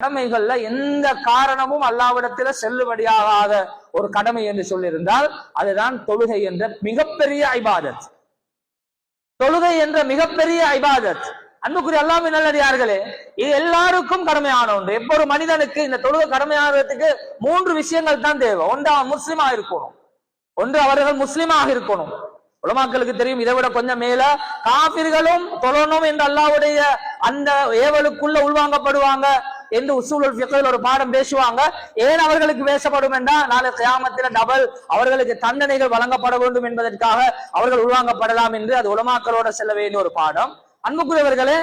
கடமைகள்ல எந்த காரணமும் அல்லாவிடத்தில செல்லுபடியாகாத ஒரு கடமை என்று சொல்லியிருந்தால் அதுதான் தொழுகை என்ற மிகப்பெரிய ஐபாதத். தொழுகை என்ற மிகப்பெரிய ஐபாதத். அன்புக்குரிய அல்லாமி நல்லடியார்களே இது எல்லாருக்கும் கடமையான ஒன்று. எப்ப ஒரு மனிதனுக்கு இந்த தொழுகை கடமையாகிறதுக்கு மூன்று விஷயங்கள் தான் தேவை. ஒன்று அவன் முஸ்லிமா இருக்கணும். ஒன்று அவர்கள் முஸ்லீமாக இருக்கணும். உலமாக்களுக்கு தெரியும் இதை விட கொஞ்சம் மேல காபிர்களும் தொழணும் என்று அல்லாவுடைய அந்த ஏவலுக்குள்ள உள்வாங்கப்படுவாங்க. என்று உசூலுல் ஃபிக்ஹில் ஒரு பாடம் பேசுவாங்க. ஏன் அவர்களுக்கு பேசப்படும் என்றால் நாளை கியாமத்தில் டபுள் அவர்களுக்கு தண்டனைகள் வழங்கப்பட வேண்டும் என்பதற்காக அவர்கள் உள்வாங்கப்படலாம் என்று அது உலமாக்களோட செல்ல வேண்டிய ஒரு பாடம். அன்புக்குரியவர்களே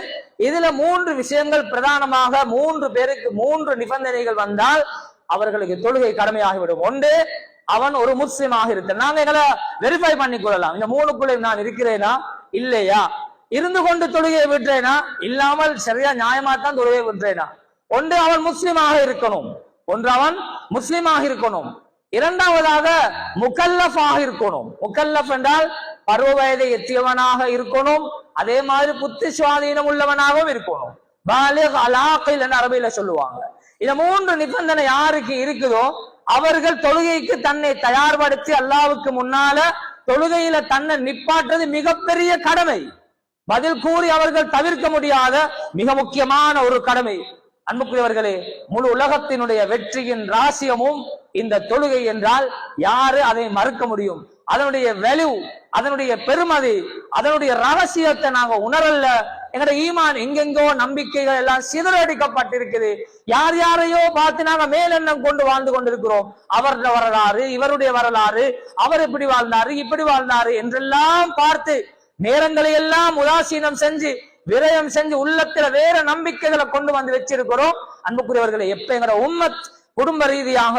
இதுல மூன்று விஷயங்கள் பிரதானமாக மூன்று பேருக்கு மூன்று நிபந்தனைகள் வந்தால் அவர்களுக்கு தொழுகை கடமையாகிவிடும். ஒன்று அவன் ஒரு முஸ்லீமாக இருக்க நாங்க எங்களை வெரிஃபை பண்ணி கொள்ளலாம். இந்த மூணுக்குள்ளே நான் இருக்கிறேனா? இல்லையா? இருந்து கொண்டு தொழுகையை விட்டுறேனா இல்லாமல் சரியா நியாயமா தான் தொழுகையை விட்டுறேனா ஒன்று அவன் முஸ்லிமாக இருக்கணும். ஒன்று அவன் முஸ்லிமாக இருக்கணும். இரண்டாவதாக முக்கல்லஃபாக இருக்கணும். முக்கல்லஃப் என்றால் பருவ வயதை எத்தியவனாக இருக்கணும். அதே மாதிரி புத்தி சுவாதீனம் உள்ளவனாகவும் இருக்கணும். பாலிக் அலாக்கில் அரபியில சொல்லுவாங்க. இந்த மூன்று நிபந்தனை யாருக்கு இருக்குதோ அவர்கள் தொழுகைக்கு தன்னை தயார்படுத்தி அல்லாவுக்கு முன்னால தொழுகையில தன்னை நிப்பாட்டுறது மிகப்பெரிய கடமை. பதில் கூறி அவர்கள் தவிர்க்க முடியாத மிக முக்கியமான ஒரு கடமை. அன்புக்குரியவர்களே முழு உலகத்தினுடைய வெற்றியின் ராசியமும் இந்த தொழுகை என்றால் யாரு அதை மறுக்க முடியும்? அதனுடைய வெலிவ் அதனுடைய பெருமதி அதனுடைய ரகசியத்தை நாங்க உணரல எங்கட ஈமான் எங்கெங்கோ நம்பிக்கைகள் எல்லாம் சிதறடிக்கப்பட்டிருக்குது. யார் யாரையோ பார்த்து நாங்க மேலெண்ணம் கொண்டு வாழ்ந்து கொண்டிருக்கிறோம். அவருடைய வரலாறு இவருடைய வரலாறு அவர் இப்படி வாழ்ந்தாரு இப்படி வாழ்ந்தாரு என்றெல்லாம் பார்த்து நேரங்களை எல்லாம் உதாசீனம் செஞ்சு விரயம் செஞ்சு உள்ளத்துல வேற நம்பிக்கைகளை கொண்டு வந்து வச்சிருக்கிறோம். அன்புக்குரியவர்களை எப்ப எங்கட உம்மத் குடும்ப ரீதியாக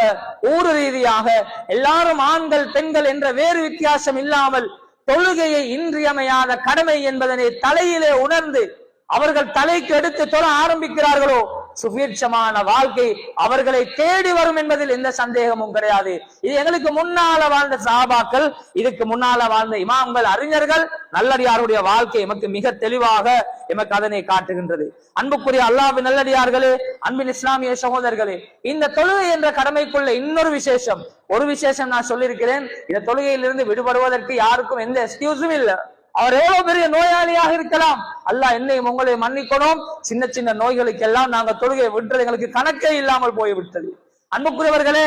ஊரு ரீதியாக எல்லாரும் ஆண்கள் பெண்கள் என்ற வேறு வித்தியாசம் இல்லாமல் தொழுகையை இன்றியமையாத கடமை என்பதனை தலையிலே உணர்ந்து அவர்கள் தலைக்கு எடுத்து தொழ ஆரம்பிக்கிறார்களோ சுபீட்சமான வாழ்க்கை அவர்களை தேடி வரும் என்பதில் எந்த சந்தேகமும் கிடையாது. இது எங்களுக்கு முன்னால வாழ்ந்த சாபாக்கள் இதுக்கு முன்னால வாழ்ந்த இமாம்கள் அறிஞர்கள் நல்லடியாருடைய வாழ்க்கை எமக்கு மிக தெளிவாக எமக்கு அதனை காட்டுகின்றது. அன்புக்குரிய அல்லாஹ்வின் நல்லடியார்களே அன்பின் இஸ்லாமிய சகோதரர்களே இந்த தொழுகை என்ற கடமைக்குள்ள இன்னொரு விசேஷம். ஒரு விசேஷம் நான் சொல்லியிருக்கிறேன் இந்த தொழுகையிலிருந்து விடுபடுவதற்கு யாருக்கும் எந்த எக்ஸ்கியூஸும் இல்லை. அவர் எவ்வளவு பெரிய நோயாளியாக இருக்கலாம். அல்லாஹ் என்னையும் உங்களை மன்னிக்கணும். சின்ன சின்ன நோய்களுக்கெல்லாம் நாங்க தொழுகை விட்டுறது எங்களுக்கு கணக்கே இல்லாமல் போய்விட்டது. அன்புக்குரியவர்களே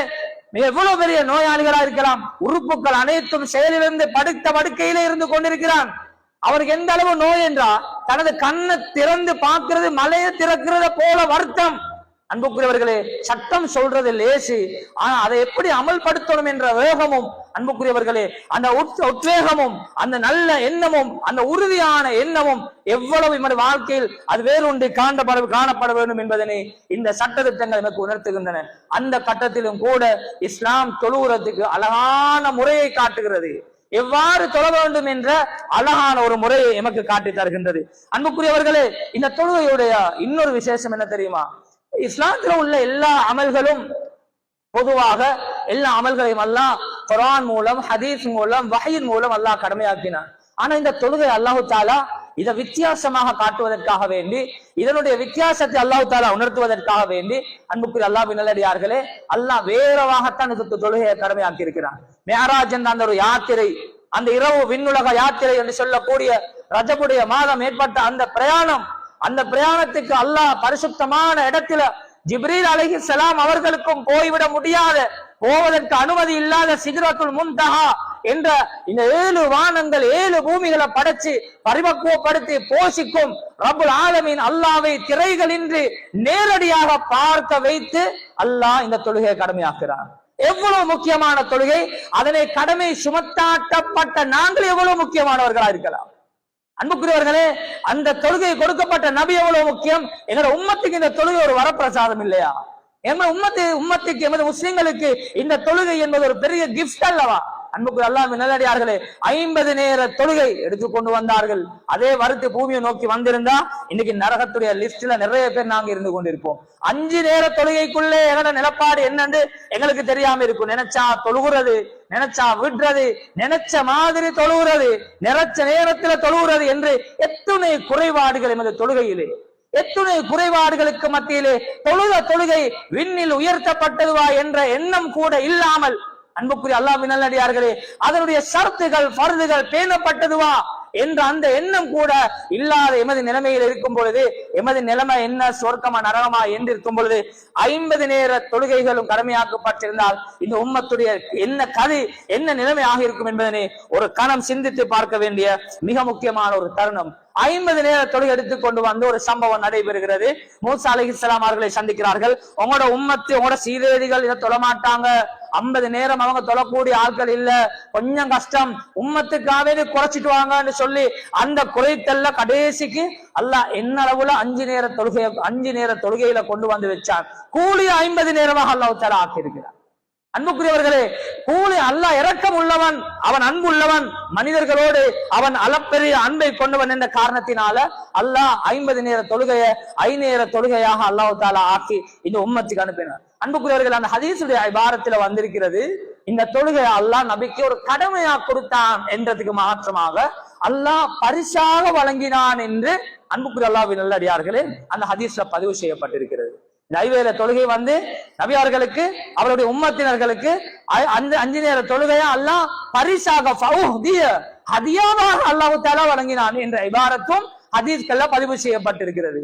மிக எவ்வளவு பெரிய நோயாளிகளா இருக்கலாம். உறுப்புகள் அனைத்தும் செயலிலிருந்து படுத்த படுக்கையிலே இருந்து கொண்டிருக்கிறான். அவருக்கு எந்த அளவு நோய் என்றா தனது கண்ணை திறந்து பார்க்கிறது மலையை திறக்கிறத போல வருத்தம். அன்புக்குரியவர்களே சட்டம் சொல்றது லேசி ஆனா அதை எப்படி அமல்படுத்தணும் என்ற வேகமும் அன்புக்குரியவர்களே அந்த உத்வேகமும் அந்த நல்ல எண்ணமும் அந்த உறுதியான எண்ணமும் எவ்வளவு நம்முடைய வாழ்க்கையில் அது வேறொன்று காண்டப்பட காணப்பட வேண்டும் என்பதனை இந்த சட்டத்திட்டங்கள் எனக்கு உணர்த்துகின்றன. அந்த கட்டத்திலும் கூட இஸ்லாம் தொழுகிறதுக்கு அழகான முறையை காட்டுகிறது. எவ்வாறு தொழ வேண்டும் என்ற அழகான ஒரு முறையை எமக்கு காட்டி தருகின்றது. அன்புக்குரியவர்களே இந்த தொழுகையுடைய இன்னொரு விசேஷம் என்ன தெரியுமா? இஸ்லாத்துல உள்ள எல்லா அமல்களும் பொதுவாக எல்லா அமல்களையும் அல்லாஹ் குரான் மூலம் ஹதீஸ் மூலம் வகையின் மூலம் அல்லாஹ் கடமையாக்கினான். ஆனா இந்த தொழுகை அல்லாஹு தாலா இதை வித்தியாசமாக காட்டுவதற்காக வேண்டி இதனுடைய வித்தியாசத்தை அல்லாஹு தாலா உணர்த்துவதற்காக வேண்டி அன்புக்குரிய அல்லாஹ் நல்லடியார்களே அல்லாஹ் வேறவாகத்தான் இந்த தொழுகையை கடமையாக்கி இருக்கிறான் மேராஜ் என்ற அந்த ஒரு யாத்திரை அந்த இரவு விண்ணுலக யாத்திரை என்று சொல்லக்கூடிய ரஜபுடைய மாதம் ஏற்பட்ட அந்த பிரயாணம் அந்த பிரயாணத்துக்கு அல்லாஹ் பரிசுத்தமான இடத்துல ஜிப்ரீல் அலஹி சலாம் அவர்களுக்கும் போய்விட முடியாத போவதற்கு அனுமதி இல்லாத சிகரத்துல் முன்தகா என்ற இந்த ஏழு வானங்கள் ஏழு பூமிகளை படைச்சு பரிபக்குவப்படுத்தி போஷிக்கும் ரபுல் ஆலமின் அல்லாவை திரைகளின்றி நேரடியாக பார்க்க வைத்து அல்லாஹ் இந்த தொழுகையை கடமையாக்குறான். எவ்வளவு முக்கியமான தொழுகை? அதனை கடமை சுமத்தாட்டப்பட்ட நாங்கள் எவ்வளவு முக்கியமானவர்களா இருக்கலாம். அன்புக்குரியவர்களே அந்த தொழுகை கொடுக்கப்பட்ட நபி எவ்வளவு முக்கியம்? எங்களோட உம்மத்துக்கு இந்த தொழுகை ஒரு வரப்பிரசாதம் இல்லையா? எமது உம்மத்து உம்மத்துக்கு எமது முஸ்லிம்களுக்கு இந்த தொழுகை என்பது ஒரு பெரிய கிஃப்ட் அல்லவா? அன்புக்கு அல்லாஹ் நல்லடியார்களே ஐம்பது நேர தொழுகை எடுத்து கொண்டு வந்தார்கள். அதே வருத்து பூமியை நோக்கி வந்திருந்தா இன்னைக்கு நரகத்துடைய லிஸ்ட்ல நிறைய பேர் நாங்க இருந்து கொண்டிருப்போம். அஞ்சு நேர தொழுகைக்குள்ளே எங்களோட நிலப்பாடு என்னன்னு எங்களுக்கு தெரியாம இருக்கும். நினைச்சா தொழுகிறது நினைச்சா விடுறது நினைச்ச மாதிரி தொழுகிறது நினைச்ச நேரத்துல தொழுகிறது என்று எத்தனை குறைபாடுகள் எமது தொழுகையிலே எத்துணை குறைபாடுகளுக்கு மத்தியிலே தொழுத தொழுகை விண்ணில் உயர்த்தப்பட்டதுவா என்ற எண்ணம் கூட இல்லாமல் அன்புக்குரிய அல்லாஹ்வின் நல்லடியார்களே அதனுடைய சரத்துகள் பருதுகள் பேணப்பட்டதுவா என்ற அந்த எண்ணம் கூட இல்லாத எமது நிலைமையில் இருக்கும் பொழுது எமது நிலைமை என்ன? சொர்க்கமா நரகமா என்று இருக்கும் பொழுது ஐம்பது நேர தொழுகைகளும் கடமையாக்கப்பட்டிருந்தால் இந்த உம்மத்துடைய என்ன கதை என்ன நிலைமை ஆகியிருக்கும் என்பதனை ஒரு கணம் சிந்தித்து பார்க்க வேண்டிய மிக முக்கியமான ஒரு தருணம். ஐம்பது நேர தொழுகை எடுத்துக் கொண்டு வந்து ஒரு சம்பவம் நடைபெறுகிறது. மூசா அலிஹிஸ்லாம் அவர்களை சந்திக்கிறார்கள். உங்களோட உம்மத்து உங்களோட சீதேதிகள் இதை தொழமாட்டாங்க. ஐம்பது நேரம் அவங்க தொழக்கூடிய ஆட்கள் இல்ல. கொஞ்சம் கஷ்டம். உம்மத்துக்காவே குறைச்சிட்டு வாங்கன்னு சொல்லி அந்த குறைத்தல்ல கடைசிக்கு அல்லாஹ் என்ன அளவுல அஞ்சு நேர தொழுகை அஞ்சு நேர தொழுகையில கொண்டு வந்து வச்சார் கூலி ஐம்பது நேரமாக அல்லாஹ் தலா ஆக்கியிருக்கிறார் அன்புக்குரியவர்களே கூலி அல்லாஹ் இரக்கம் உள்ளவன் அவன் அன்பு உள்ளவன். மனிதர்களோடு அவன் அளப்பெரிய அன்பை கொண்டவன் என்ற காரணத்தினால அல்லாஹ் ஐம்பது நேர தொழுகைய ஐநேர தொழுகையாக அல்லாஹ் தாலா ஆக்கி இந்த உம்மத்துக்கு அனுப்பினார் அன்புக்குரியவர்கள் அந்த ஹதீசுடைய இபாரத்துல வந்திருக்கிறது இந்த தொழுகை அல்லாஹ் நபிக்கு ஒரு கடமையா கொடுத்தான் என்றதுக்கு மாற்றமாக அல்லாஹ் பரிசாக வழங்கினான் என்று அன்புக்குரிய அல்லாவின் நல்லடியார்களே அந்த ஹதீஸ்ல பதிவு நைவேல தொழுகை வந்து நபியார்களுக்கு அவருடைய உம்மத்தினர்களுக்கு அ- அந்த அஞ்சு நேர தொழுகையா அல்லாஹ் பரிசாக ஃபௌஹ்திய, ஹதியாவாக அல்லாஹ் தஆலா வழங்கினான் என்ற இபாரத்தும் ஹதீஸ்கள்ல பதிவு செய்யப்பட்டிருக்கிறது.